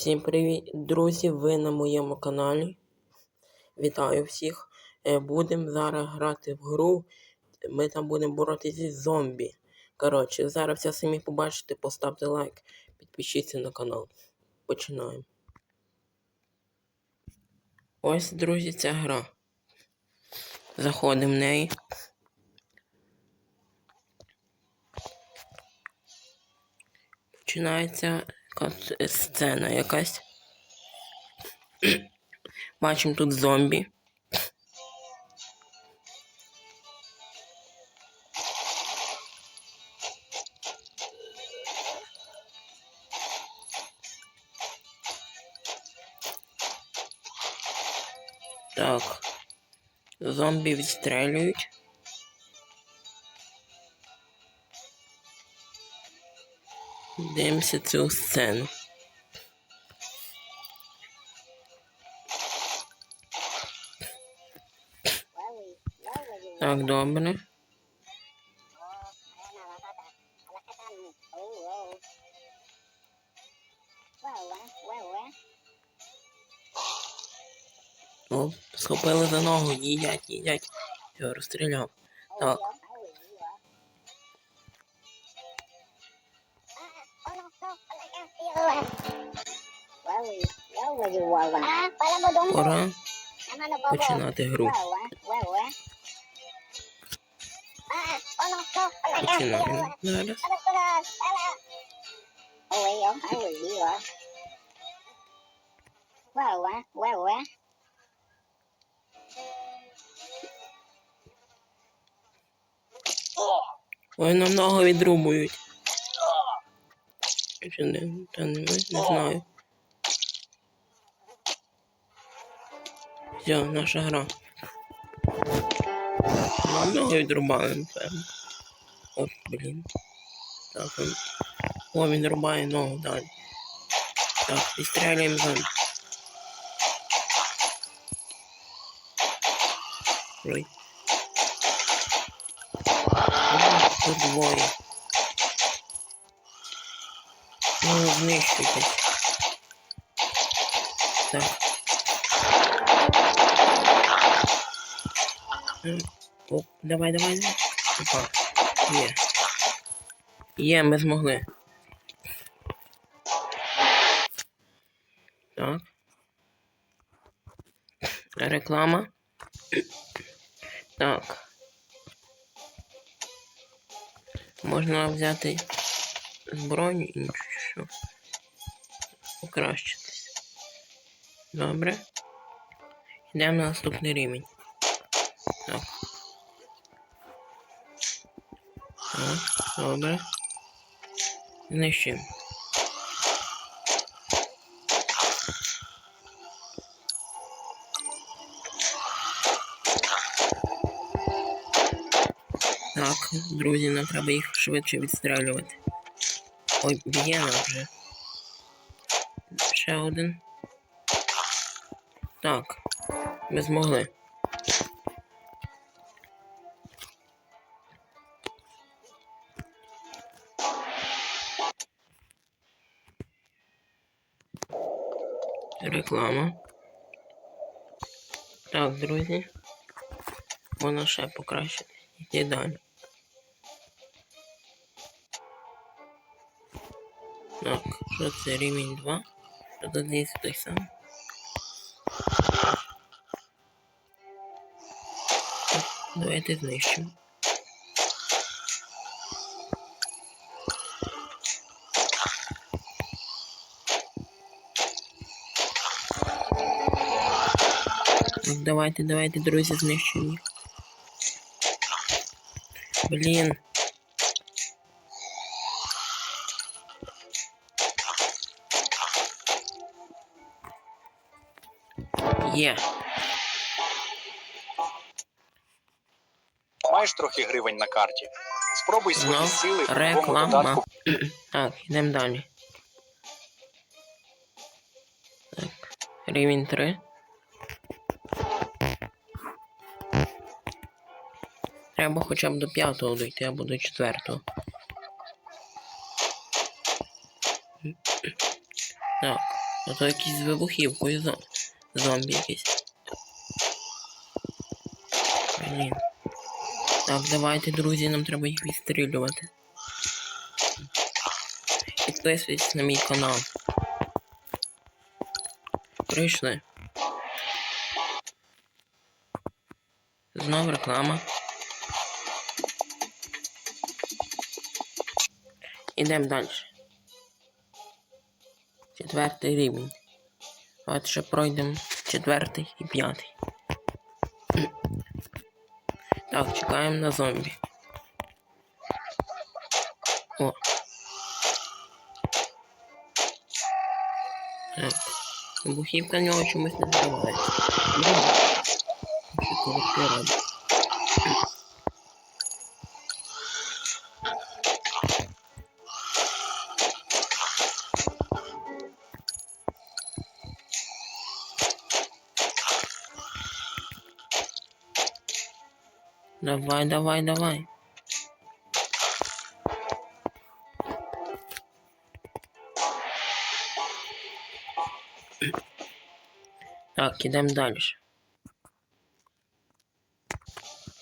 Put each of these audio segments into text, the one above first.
Всім привіт, друзі! Ви на моєму каналі. Вітаю всіх. Е, Будемо зараз грати в гру. Ми там будемо боротися зі зомбі. Коротше, зараз все самі побачите, поставте лайк, підпишіться на канал. Починаємо. Ось, друзі, ця гра. Заходимо в неї. Починається кат- сцена якась. Бачимо тут зомбі. Так. Зомбі відстрелюють. Дивимося цю сцену. Так, добре. О, схопили за ногу, їдять, їдять. Все, розстріляв. Так, пора починати гру. Ой, нам ногу відрубують. Чи не, та не, не знаю. Все, наша гра. Нам відрубали, напевно. От, блін. Так, он. О, він рубає ногу далі. Так, відстрілюємо зомбі. Ой. Тут двоє. Ну, знищуйтесь. Так. Оп, давай, давай. Опа. Є. Є, ми змогли. Так. Реклама. Так. Можна взяти зброю чи що. Покращитись. Добре. Йдемо на наступний рівень. Так, добре. Знищуємо. Так, друзі, нам треба їх швидше відстрелювати. Ой, б'є нам вже. Ще один. Так, ми змогли. Реклама. Так, друзі. Воно ще покращити. Йти далі. Так, що це рівень 2? Що тут здається той самий? Давайте знищимо. Давайте, давайте, друзі, знищимо їх. Блін. Є. Маєш трохи гривень на карті. Спробуй свої Ну, сили в новому реклама. додатку. Так, йдемо далі. Так, рівень 3. Треба хоча б до п'ятого дойти або до четвертого. Так, А то якісь з вибухівкою зо... зомбі якісь. Блін. Так, давайте, друзі, нам треба їх відстрілювати. Підписуйтесь на мій канал. Прийшли. Знов реклама. Ідемо далі. Четвертий рівень. Давайте ще пройдемо четвертий і п'ятий. Так, чекаємо на зомбі. О. Так. Вибухівка в нього чомусь не відбувається. Ще колотки робить. Давай, давай, давай. Так, ідемо далі.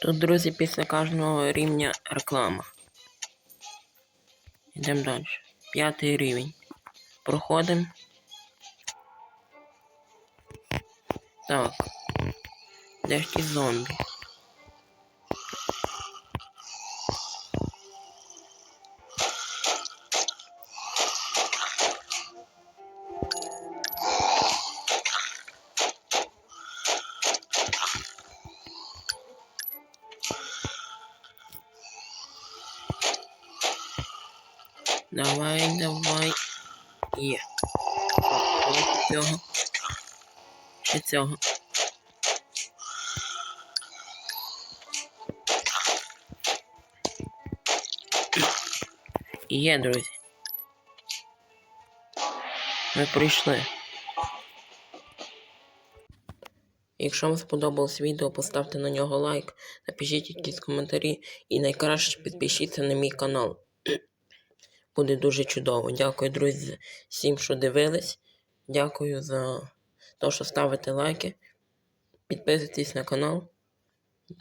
Тут, друзі, після кожного рівня реклама. Йдемо далі. П'ятий рівень. Проходимо. Так. Де ж ті зомбі? Давай, давай. Є. Цього. Ще цього. Є, друзі. Ми прийшли. Якщо вам сподобалось відео, поставте на нього лайк, напишіть якісь коментарі і найкраще підпишіться на мій канал. Буде дуже чудово. Дякую, друзі, всім, що дивились. Дякую за те, що ставите лайки. Підписуйтесь на канал.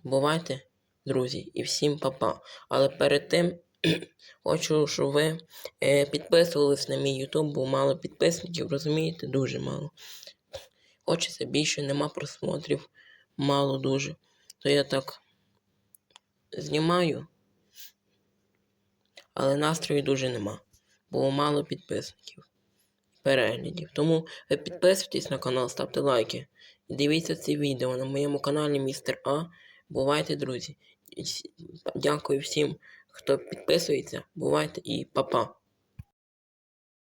Бувайте, друзі, і всім па-па. Але перед тим хочу, щоб ви е, підписувались на мій YouTube, бо мало підписників, розумієте, дуже мало. Хочеться більше, нема просмотрів, мало дуже. То я так знімаю, але настрою дуже нема, бо мало підписників, переглядів. Тому ви підписуйтесь на канал, ставте лайки. І дивіться ці відео на моєму каналі Містер А. Бувайте, друзі. Дякую всім, хто підписується. Бувайте і па-па.